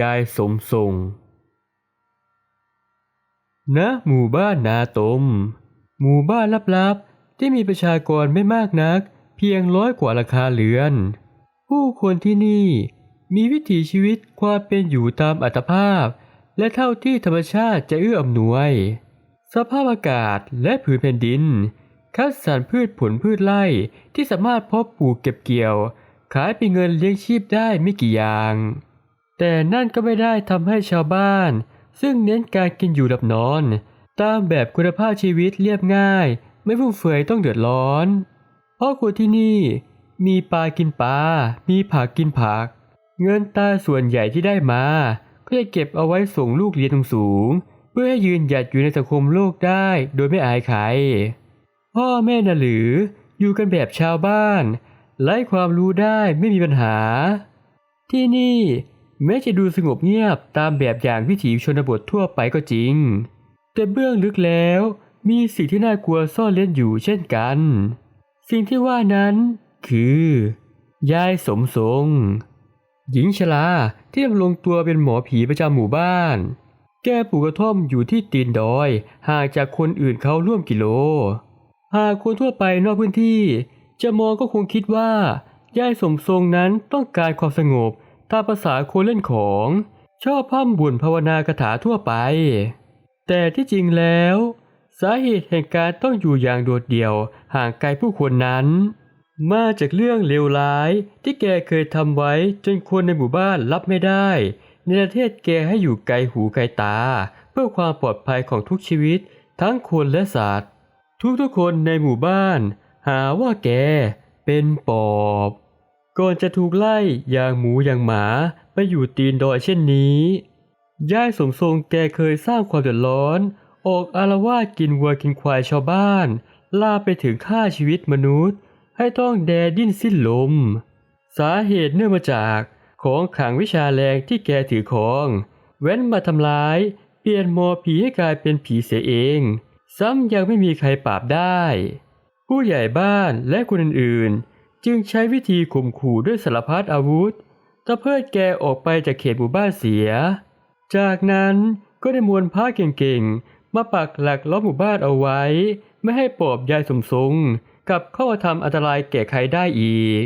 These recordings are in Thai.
ยายสมทรงณหมู่บ้านนาตม หมู่บ้านลับๆ ที่มีประชากรไม่มากนัก เพียงร้อยกว่าราคาเรือน ผู้คนที่นี่มีวิถีชีวิตความเป็นอยู่ตามอัตภาพ และเท่าที่ธรรมชาติจะเอื้ออำนวย สภาพอากาศและผืนแผ่นดิน คัดสรรพืชผลพืชไร่ที่สามารถเพาะปลูกเก็บเกี่ยว ขายเป็นเงินเลี้ยงชีพได้ไม่กี่อย่าง แต่นั่นก็ไม่ได้ทำให้ชาวบ้าน ซึ่งเน้นการกินอยู่หลับนอน ตามแบบคุณภาพชีวิตเรียบง่าย ไม่ฟุ่มเฟือยต้องเดือดร้อน เพราะคนที่นี่ มีปลากินปลา มีผักกินผัก เงินตาส่วนใหญ่ที่ได้มา ก็จะเก็บเอาไว้ส่งลูกเรียนสูง เพื่อให้ยืนหยัดอยู่ในสังคมโลกได้โดยไม่อายใคร พ่อแม่น่ะหรืออยู่กันแบบชาวบ้านไร้ความรู้ได้ไม่มีปัญหา ที่นี่ แม้จะดูสงบเงียบตามแบบอย่างวิถีชนบททั่วไปก็จริง แต่เบื้องลึกแล้วมีสิ่งที่น่ากลัวซ่อนเล่นอยู่เช่นกัน สิ่งที่ว่านั้น คือ ยายสมทรง หญิงชราที่ดำรงตัวเป็นหมอผีประจำหมู่บ้าน แกปลูกกระท่อมอยู่ที่ตีนดอยห่างจากคนอื่นเขาร่วมกิโล หากคนทั่วไปนอกพื้นที่ จะมองก็คงคิดว่า ยายสมทรงนั้นต้องการความสงบ ตามภาษาคนเล่นของ ชอบพ่ำบ่นภาวนาคาถาทั่วไป แต่ที่จริงแล้ว สาเหตุแห่งการต้องอยู่อย่างโดดเดี่ยวห่างไกลผู้คนนั้น มาจากเรื่องเลวร้ายที่แกเคยทำไว้จนคนในหมู่บ้านรับไม่ได้ ในประเทศแกให้อยู่ไกลหูไกลตา เพื่อความปลอดภัยของทุกชีวิต ทั้งคนและสัตว์ทุกๆคนในหมู่บ้าน หาว่าแกเป็นปอบ ก่อนจะถูกไล่อย่างหมูอย่างหมาไปอยู่ตีนดอยเช่นนี้ ย่ายสมทรงแกเคยสร้างความเดือดร้อน ออกอารวาสกินวัวกินควายชาวบ้าน ล่าไปถึงฆ่าชีวิตมนุษย์ ให้ต้องแดดิ้นสิ้นลม สาเหตุเนื่องมาจากของขังวิชาแรงที่แกถือของ แว้นมาทำร้าย เปลี่ยนหมอผีให้กลายเป็นผีเสียเอง ซ้ำยังไม่มีใครปราบได้ ผู้ใหญ่บ้านและคนอื่นๆ จึงใช้วิธีข่มขู่ด้วยสารพัดอาวุธตะเพิดแกออกไปจากเขตหมู่บ้านเสีย จากนั้นก็ได้มวลพระเก่งๆ มาปักหลักล้อมหมู่บ้านเอาไว้ ไม่ให้ปอบยายสมทรงกลับเข้ามาทำอันตรายแก่ใครได้อีก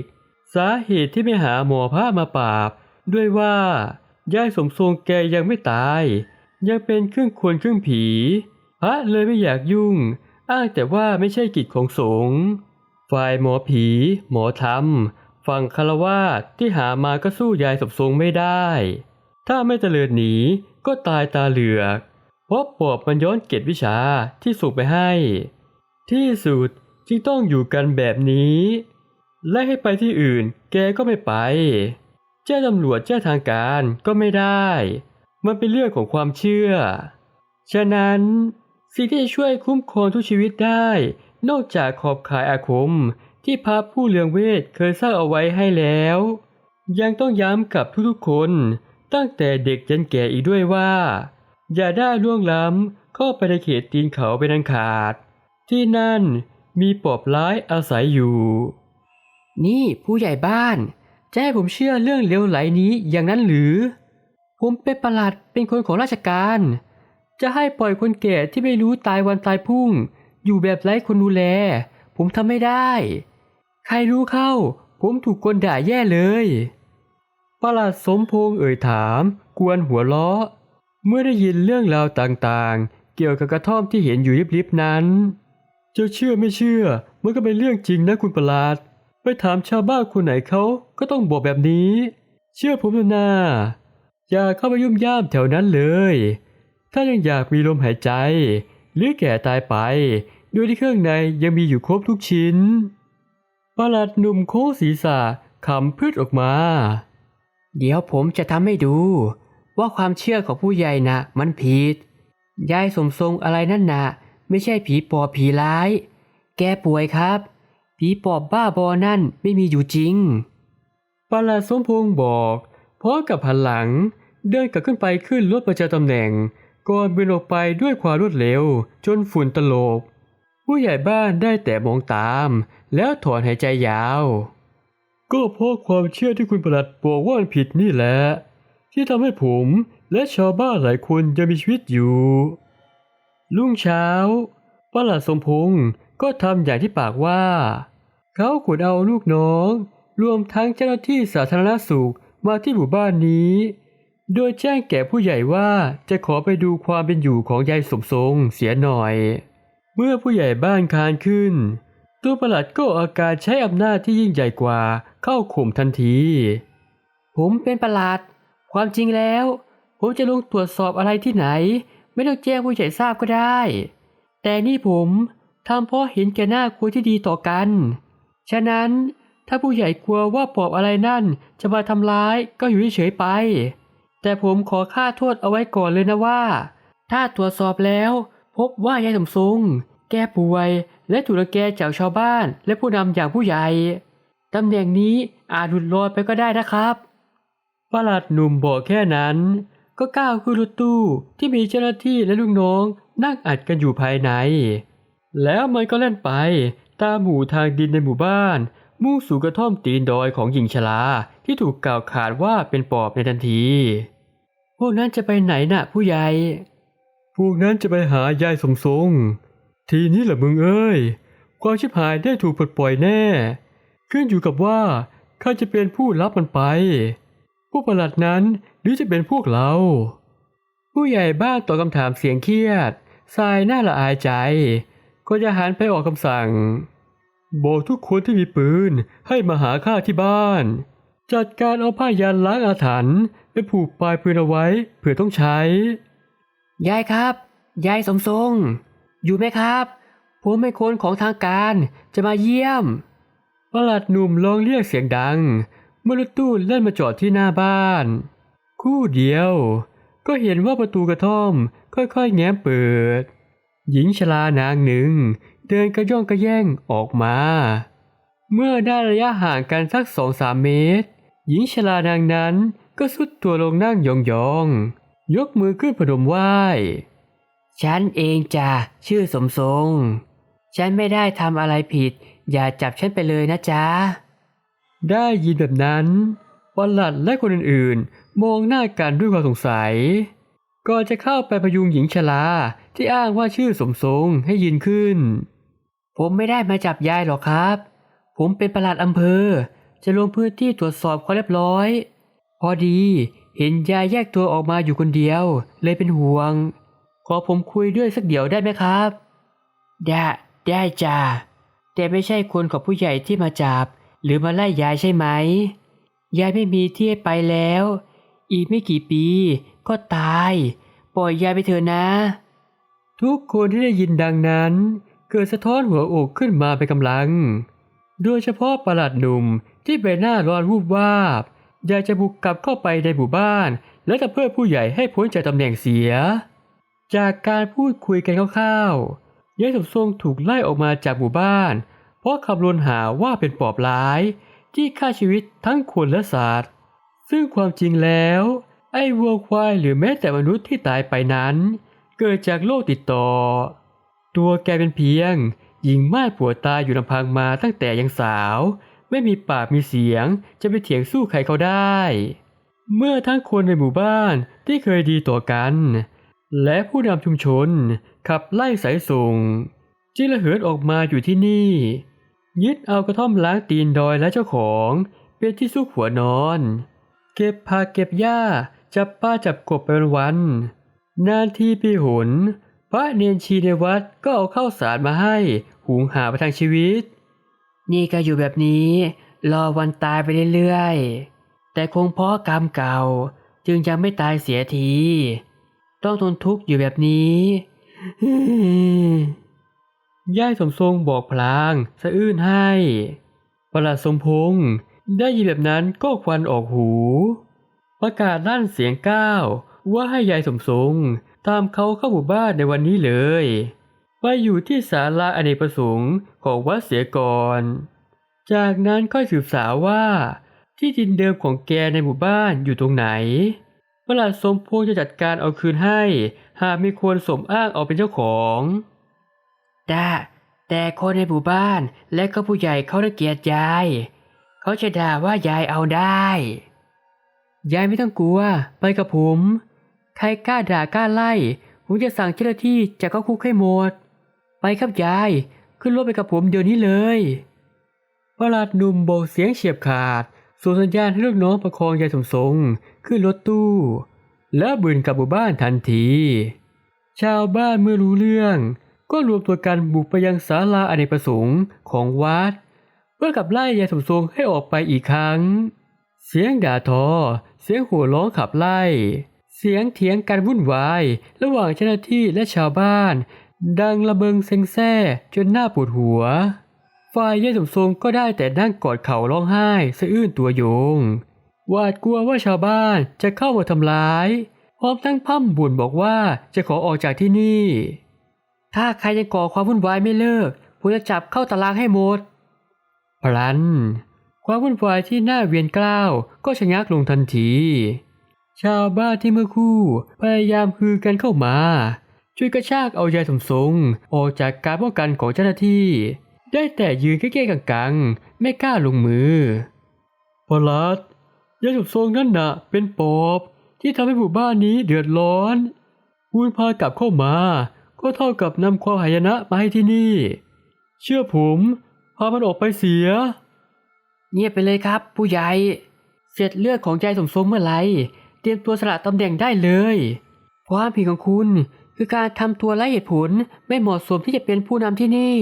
สาเหตุที่ไม่หาหมอพระมาปราบ ด้วยว่ายายสมทรงแกยังไม่ตาย ยังเป็นครึ่งคนครึ่งผี พระเลยไม่อยากยุ่ง อ้างแต่ว่าไม่ใช่กิจของสงฆ์ ฝ่ายหมอผี หมอธรรม ฝั่งคารวาสที่หามาก็สู้ยายสมทรงไม่ได้ ถ้าไม่เตลิดหนีก็ตายตาเหลือกเพราะปอบมันย้อนเกตวิชาที่ส่งไปให้ ที่สุดจึงต้องอยู่กันแบบนี้ และให้ไปที่อื่นแกก็ไม่ไป แจ้งตำรวจแจ้งทางการก็ไม่ได้ มันเป็นเรื่องของความเชื่อ ฉะนั้นสิ่งที่จะช่วยคุ้มครองทุกชีวิตได้ นอกจากขอบข่ายอาคมที่พระผู้เลืองเวทเคยสร้างเอาไว้ให้แล้ว ยังต้องย้ำกับทุกๆคนตั้งแต่เด็กจนแก่อีกด้วยว่า อย่าได้ล่วงล้ำเข้าไปในเขตตีนเขาเป็นอันขาด ที่นั่นมีปอบร้ายอาศัยอยู่ นี่ผู้ใหญ่บ้านจะให้ผมเชื่อเรื่องเลวไหลนี้อย่างนั้นหรือ ผมเป็นประหลัดเป็นคนของราชการ จะให้ปล่อยคนแก่ที่ไม่รู้ตายวันตายพรุ่ง อยู่แบบไร้คนดูแล ผมทำไม่ได้ ใครรู้เข้า ผมถูกคนด่าแย่เลยประหลัดสมพงษ์เอ่ยถาม กวนหัวล้อ เมื่อได้ยินเรื่องราวต่างๆ เกี่ยวกับกระท่อมที่เห็นอยู่ริบๆนั้นจะเชื่อไม่เชื่อ มันก็เป็นเรื่องจริงนะคุณประหลาดไปถามชาวบ้านคนไหนเขาก็ต้องบอกแบบนี้ เชื่อผมเถอะนาอย่าเข้าไปยุ่มย่ามแถวนั้นเลย ถ้ายังอยากมีลมหายใจ หรือแก่ตายไปโดยที่เครื่องในยังมีอยู่ครบทุกชิ้น ประหลัดหนุ่มโค้งศีรษะขำพืดออกมา เดี๋ยวผมจะทำให้ดู ว่าความเชื่อของผู้ใหญ่นะมันผิด ยายสมทรงอะไรนั่นนะไม่ใช่ผีปอบผีร้าย แกป่วยครับ ผีปอบบ้าบอนั่นไม่มีอยู่จริงปลัดสมพงษ์บอกพร้อมกับหันหลัง เดินกลับขึ้นไปขึ้นรถประจำตำแหน่ง ก่อนบินออกไปด้วยความรวดเร็ว จนฝุ่นตลบ ผู้ใหญ่บ้านได้แต่มองตาม แล้วถอนหายใจยาว ก็เพราะความเชื่อที่คุณประหลัดบอกว่ามันผิดนี่แหละ ที่ทำให้ผมและชาวบ้านหลายคนยังมีชีวิตอยู่ รุ่งเช้าประหลัดสมพงศ์ก็ทำอย่างที่ปากว่า เขาขนเอาลูกน้อง รวมทั้งเจ้าหน้าที่สาธารณสุขมาที่หมู่บ้านนี้ โดยแจ้งแก่ผู้ใหญ่ว่าจะขอไปดูความเป็นอยู่ของยายสมทรงเสียหน่อย เมื่อผู้ใหญ่บ้านคานขึ้น ตัวประหลัดก็อาการใช้อำนาจที่ยิ่งใหญ่กว่าเข้าข่มทันที ผมเป็นประหลัด ความจริงแล้ว ผมจะลงตรวจสอบอะไรที่ไหน ไม่ต้องแจ้งผู้ใหญ่ทราบก็ได้ แต่นี่ผมทำเพราะเห็นแก่หน้าคุยที่ดีต่อกัน ฉะนั้นถ้าผู้ใหญ่กลัวว่าปอบอะไรนั่นจะมาทำร้ายก็อยู่เฉยไป แต่ผมขอค่าโทษเอาไว้ก่อนเลยนะว่า ถ้าตรวจสอบแล้ว พบว่ายายสมทรงแกป่วย และถูกรังแกจากชาวบ้าน และผู้นำอย่างผู้ใหญ่ตำแหน่งนี้อาจหลุดลอยไปก็ได้นะครับประหลัดหนุ่มบอกแค่นั้น ก็ก้าวขึ้นรถตู้ที่มีเจ้าหน้าที่และลูกน้องนั่งอัดกันอยู่ภายใน แล้วมันก็เล่นไปตามหมู่ทางดินในหมู่บ้าน มุ่งสู่กระท่อมตีนดอยของหญิงชราที่ถูกกล่าวขานว่าเป็นปอบในทันที วกนั้นจะไปไหนน่ะ ผู้ใหญ่ พวกนั้นจะไปหายายสมทรง ทีนี้แหละมึงเอ้ย ความชิบหายได้ถูกปลดปล่อยแน่ ขึ้นอยู่กับว่าข้าจะเป็นผู้รับมันไป ผู้ประหลัดนั้นหรือจะเป็นพวกเรา ผู้ใหญ่บ้านตอบคำถามเสียงเครียดทรายหน้าละอายใจ ก็จะหันไปออกคำสั่ง บอกทุกคนที่มีปืนให้มาหาข้าที่บ้าน จัดการเอาผ้ายันล้างอาถรรพ์ ไปผูกปลายปืนเอาไว้เผื่อต้องใช้ ยายครับ ยายสมทรง อยู่ไหมครับผมเป็นคนของทางการจะมาเยี่ยมประหลัดหนุ่มลองเรียกเสียงดัง เมื่อรถตู้เล่นมาจอดที่หน้าบ้าน คู่เดียว ก็เห็นว่าประตูกระท่อม ค่อยๆ แง้มเปิด หญิงชรานางหนึ่ง เดินกระย่องกระแย่งออกมา เมื่อได้ระยะห่างกันสักสองสามเมตร หญิงชรานางนั้น ก็สุดตัวลงนั่งยองๆ ยกมือขึ้นพนมไหว้ ฉันเองจ้ะชื่อสมทรง ฉันไม่ได้ทำอะไรผิด อย่าจับฉันไปเลยนะจ๊ะ ได้ยินแบบนั้นประหลัดและคนอื่นๆ มองหน้ากันด้วยความสงสัย ก่อนจะเข้าไปพยุงหญิงชราที่อ้างว่าชื่อสมทรงให้ยืนขึ้น ผมไม่ได้มาจับยายหรอกครับ ผมเป็นประหลัดอำเภอ จะลงพื้นที่ตรวจสอบความเรียบร้อย พอดีเห็นยายแยกตัวออกมาอยู่คนเดียว เลยเป็นห่วง ขอผมคุยด้วยสักเดี๋ยวได้ไหมครับ ได้ได้จ้าแต่ไม่ใช่คนของผู้ใหญ่ที่มาจับ หรือมาไล่ยายใช่ไหม ยายไม่มีที่ให้ไปแล้ว อีกไม่กี่ปีก็ตาย ปล่อยยายไปเถอะนะ ทุกคนที่ได้ยินดังนั้น เกิดสะท้อนหัวอกขึ้นมาเป็นกำลัง โดยเฉพาะประหลัดหนุ่มที่ใบหน้าร้อนวูบวาบ อยากจะบุกกลับเข้าไปในหมู่บ้าน และจะเพื่อผู้ใหญ่ให้พ้นจากตำแหน่งเสีย จากการพูดคุยกันคร่าวๆยายสมทรงถูกไล่ออกมาจากหมู่บ้าน เพราะคำลนหาว่าเป็นปอบร้าย ที่ฆ่าชีวิตทั้งคนและสัตว์ซึ่งความจริงแล้ว ไอ้วัวควายหรือแม้แต่มนุษย์ที่ตายไปนั้น เกิดจากโรคติดต่อ ตัวแกเป็นเพียงหญิงม่ายผัวตายอยู่ลำพังมาตั้งแต่ยังสาว ไม่มีปากมีเสียง จะไปเถียงสู้ใครเขาได้ เมื่อทั้งคนในหมู่บ้านที่เคยดีต่อกัน และผู้นำชุมชนขับไล่สายส่งจึงระเหิดออกมาอยู่ที่นี่ ยึดเอากระท่อมล้างตีนดอยและเจ้าของเป็นที่ซุกหัวนอน เก็บผักเก็บหญ้าจับป้าจับกบไปวัน นานทีปีหน พระเนนชีในวัดก็เอาข้าวสารมาให้ หุงหาประทังชีวิต นี่ก็อยู่แบบนี้ รอวันตายไปเรื่อยๆ แต่คงเพราะกรรมเก่า จึงยังไม่ตายเสียที ต้องทนทุกข์อยู่แบบนี้ย่ายสมทรงบอกพลางสะอื้นให้ ประหลัดสมพงษ์ได้ยินแบบนั้นก็ควันออกหู ประกาศลั่นเสียงก้าวว่าให้ยายสมทรงตามเขาเข้าหมู่บ้านในวันนี้เลย ไปอยู่ที่ศาลาอเนกประสงค์ของวัดเสียก่อน จากนั้นค่อยสืบสาวว่า ที่ดินเดิมของแกในหมู่บ้านอยู่ตรงไหนประหลัดสมพงษ์จะจัดการเอาคืนให้ หากมีคนสมอ้างเอาเป็นเจ้าของแต่แต่คนในหมู่บ้านและก็ผู้ใหญ่เขาระเกียดยาย เขาจะด่าว่ายายเอาได้ ยายไม่ต้องกลัว ไปกับผม ใครกล้าด่ากล้าไล่ ผมจะสั่งเจ้าหน้าที่จับเข้าคุกให้หมด ไปครับยาย ขึ้นรถไปกับผมเดี๋ยวนี้เลยประหลาดหนุ่มโบกเสียงเฉียบขาด ส่งสัญญาณให้ลูกน้องประคองยายสมทรงขึ้นรถตู้ แล้วบืนกลับหมู่บ้านทันที ชาวบ้านเมื่อรู้เรื่อง ก็รวมตัวกันบุกไปยังศาลาอเนกประสงค์ของวัด เพื่อกับไล่ยายสมทรงให้ออกไปอีกครั้ง เสียงด่าทอ เสียงหัวร้องขับไล่ เสียงเถียงกันวุ่นวาย ระหว่างเจ้าหน้าที่และชาวบ้าน ดังระเบิงเซ็งแซ่จนหน้าปวดหัว ฝ่ายยายสมทรงก็ได้แต่นั่งกอดเข่าร้องไห้สะอื้นตัวโยงหวาดกลัวว่าชาวบ้านจะเข้ามาทำร้าย พร้อมทั้งพั่มบ่นบอกว่าจะขอออกจากที่นี่ ถ้าใครยังก่อความวุ่นวายไม่เลิกผมจะจับเข้าตารางให้หมดพลัน ความวุ่นวายที่หน้าเวียนกล้าวก็ชะงักลงทันที ชาวบ้านที่เมื่อคู่พยายามฮือกันเข้ามา ช่วยกระชากเอายายสมทรงออกจากการป้องกันของเจ้าหน้าที่ ได้แต่ยืนเก้ๆกังๆ ไม่กล้าลงมือพลัดยายสมทรงนั่นน่ะเป็นปอบที่ทำให้หมู่บ้านนี้เดือดร้อนคุณพากลับเข้ามา ก็เท่ากับนำความหายนะมาให้ที่นี่ เชื่อผมพามันออกไปเสีย เงียบไปเลยครับ ผู้ใหญ่ เสร็จเลือดของใจสมทรงเมื่อไหร่เตรียมตัวสละตำแหน่งได้เลยความผิดของคุณ คือการทำตัวไร้เหตุผลไม่เหมาะสมที่จะเป็นผู้นำที่นี่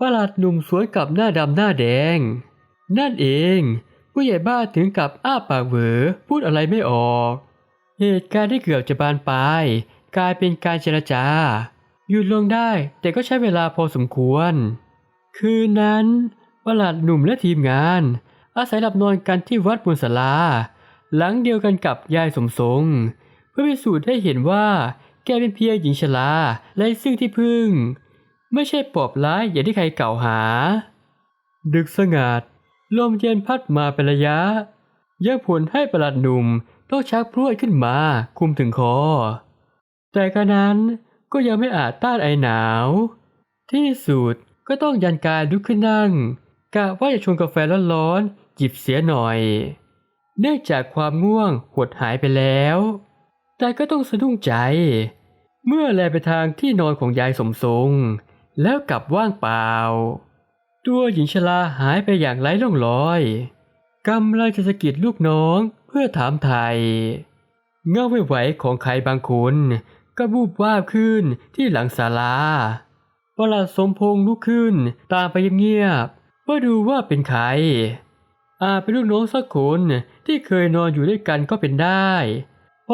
ประหลาดหนุ่มสวนกับหน้าดำหน้าแดง นั่นเอง ผู้ใหญ่บ้านถึงกับอ้าปากเหวอพูดอะไรไม่ออก เหตุการณ์ที่เกือบจะบานปลายกลายเป็นการเจรจา หยุดลงได้แต่ก็ใช้เวลาพอสมควร คืนนั้นประหลาดหนุ่มและทีมงาน อาศัยหลับนอนกันที่วัดบนศาลา หลังเดียวกันกับยายสมทรงเพื่อพิสูจน์ให้เห็นว่า แกเป็นเพียงหญิงชราและซึ่งที่พึ่ง ไม่ใช่ปอบร้ายอย่างที่ใครกล่าวหา ดึกสงัดลมเย็นพัดมาเป็นระยะยังผลให้ประหลัดหนุ่มต้องชักพรวดขึ้นมาคุมถึงคอ แต่กระนั้นก็ยังไม่อาจต้านไอหนาว ที่สุดก็ต้องยันกายลุกขึ้นนั่งกะว่าจะชงกาแฟร้อนๆจิบเสียหน่อย เนื่องจากความง่วงหดหายไปแล้ว แต่ก็ต้องสะดุ้งใจ เมื่อแลไปทางที่นอนของยายสมทรง แล้วกลับว่างเปล่า ตัวหญิงชราหายไปอย่างไร้ร่องรอยกำลังจะสะกิดลูกน้องเพื่อถามไทยเงาไม่ไหวๆของใครบางคนก็บูบวาบขึ้นที่หลังศาลาประหลาดสมพงษ์ลุกขึ้นตามไปเงียบๆเพื่อดูว่าเป็นใครอาจเป็นลูกน้องสักคนที่เคยนอนอยู่ด้วยกันก็เป็นได้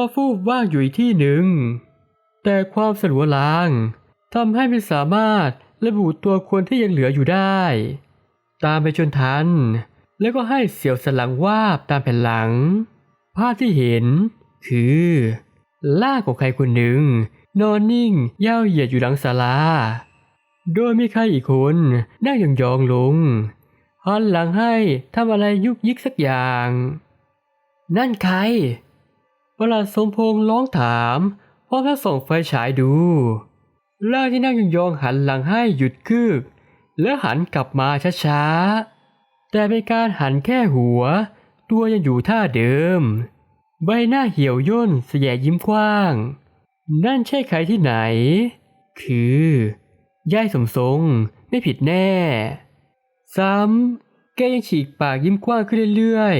พราะฟูบว่างอยู่อีกที่หนึ่ง แต่ความสลัวลางทำให้ไม่สามารถระบุตัวคนที่ยังเหลืออยู่ได้ ตามไปจนทัน แล้วก็ให้เสียวสลังวาบตามแผ่นหลัง ภาพที่เห็น คือล่างของใครคนหนึ่ง นอนนิ่งย่าวเหยียดอยู่หลังศาลา โดยมีใครอีกคนนั่งยองๆลงหันหลังให้ทำอะไรยุกยิกสักอย่าง นั่นใคร ประหลาดสมพงษ์ร้องถามพร้อมทั้งส่องไฟฉายดู ร่างที่นั่งยองๆหันหลังให้หยุดกึกแล้วหันกลับมาช้าๆ แต่เป็นการหันแค่หัว ตัวยังอยู่ท่าเดิม ใบหน้าเหี่ยวย่นเสยยิ้มกว้าง นั่นใช่ใครที่ไหน คือยายสมทรงไม่ผิดแน่ ซ้ำแกยังฉีกปากยิ้มกว้างขึ้นเรื่อย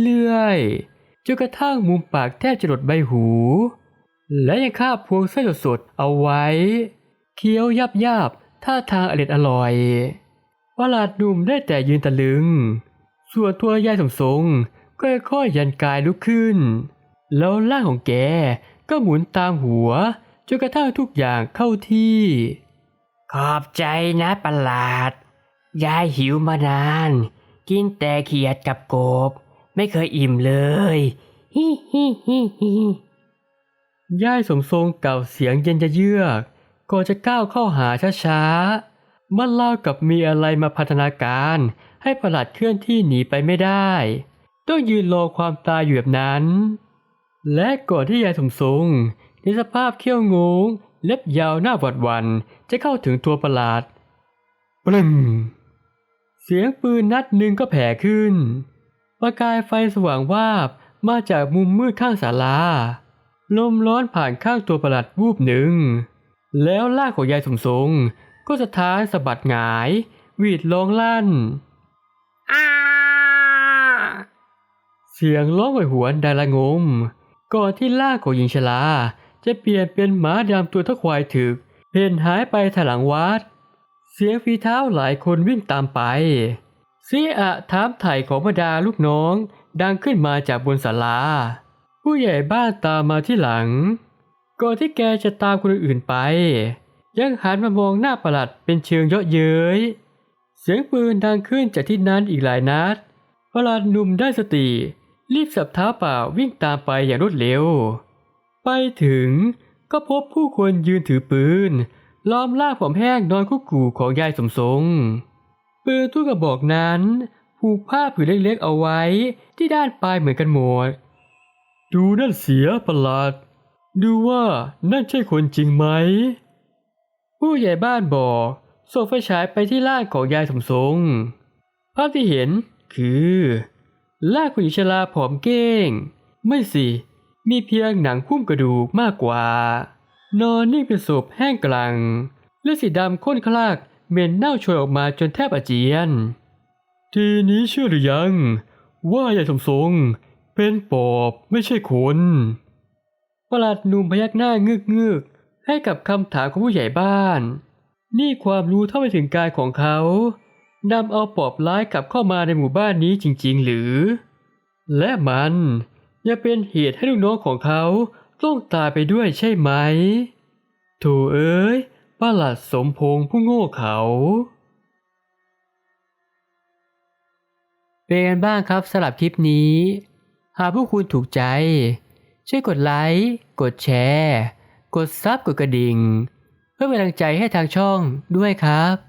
ๆ เรื่อยๆ จนกระทั่งมุมปากแทบจะหลดใบหู และยังคาบพวงไส้สดๆเอาไว้ เคี้ยวยับยับท่าทางอร็ดอร่อยประหลาดหนุ่มได้แต่ยืนตะลึง ส่วนตัวยายสมทรงก็ค่อยๆยันกายลุกขึ้น แล้วร่างของแกก็หมุนตามหัวจนกระทั่งทุกอย่างเข้าที่ ขอบใจนะประหลาด ยายหิวมานาน กินแต่เขียดกับกบ ไม่เคยอิ่มเลยฮิฮิฮิฮิยายสมทรงเก่าเสียงเย็นจะเยือกก่อนจะก้าวเข้าหาช้าๆมันเล่ากับมีอะไรมาพัฒนาการ ให้ประหลาดเคลื่อนที่หนีไปไม่ได้ ต้องยืนรอความตายอยู่แบบนั้น และก่อนที่ยายสมทรงในสภาพเขี้ยวงงเล็บยาวหน้าหวัดหวันจะเข้าถึงตัวประหลาดปรึมเสียงปืนนัดหนึ่งก็แผ่ขึ้น ประกายไฟสว่างวาบมาจากมุมมืดข้างศาลา ลมร้อนผ่านข้างตัวประหลัดวูบหนึ่ง แล้วลากของยายสมทรงก็สะท้านสะบัดหงาย หวีดร้องลั่นอ้าเสียงร้องโหยหวนดังละงม ก่อนที่ล่างของหญิงชราจะเปลี่ยนเป็นหมาดำตัวเท่าควายถึก เพ่นหายไปถางหลังวัด เสียงฝีเท้าหลายคนวิ่งตามไป เสียอะถามไถ่ของบรรดาลูกน้อง ดังขึ้นมาจากบนศาลา ผู้ใหญ่บ้านตามมาที่หลัง ก่อนที่แกจะตามคนอื่นไป ยังหันมามองหน้าประหลัดเป็นเชิงเยาะเย้ย เสียงปืนดังขึ้นจากที่นั้นอีกหลายนัด ประหลาดหนุ่มได้สติ รีบสับเท้าเปล่าวิ่งตามไปอย่างรวดเร็ว ไปถึงก็พบผู้คนยืนถือปืน ล้อมล่างผมแห้งนอนคุกกูของยายสมทรง ปืนทุกกระบอกนั้น ผูกผ้าผืนเล็กๆเอาไว้ที่ด้านปลายเหมือนกันหมด ดูนั่นเสียประหลาด ดูว่านั่นใช่คนจริงไหม ผู้ใหญ่บ้านบอกส่งไฟฉายไปที่ร่างของยายสมทรงภาพที่เห็นคือร่างผู้หญิงชราผอมเก้ง ไม่สิ มีเพียงหนังหุ้มกระดูกมากกว่า นอนนิ่งเป็นศพแห้งกลังเลือดสีดำข้นคลาก เหม็นเน่าโชยออกมาจนแทบอาเจียน ทีนี้เชื่อหรือยัง ว่ายายสมทรงเป็นปอบไม่ใช่คนประหลัดหนุ่มพยักหน้าเงือกเงือกให้กับคำถามของผู้ใหญ่บ้าน นี่ความรู้เท่าไปถึงกายของเขานำเอาปอบร้ายกลับเข้ามาในหมู่บ้านนี้จริง ๆ หรือ และมันยังเป็นเหตุให้ลูกน้องของเขาต้องตายไปด้วยใช่ไหมโถเอ้ย ประหลัดสมพงษ์ผู้โง่เขา เป็นกันบ้างครับสำหรับคลิปนี้ หากพวกคุณถูกใจ ช่วยกดไลค์ กดแชร์ กดซับกดกระดิ่ง เพื่อเป็นกำลังใจให้ทางช่องด้วยครับ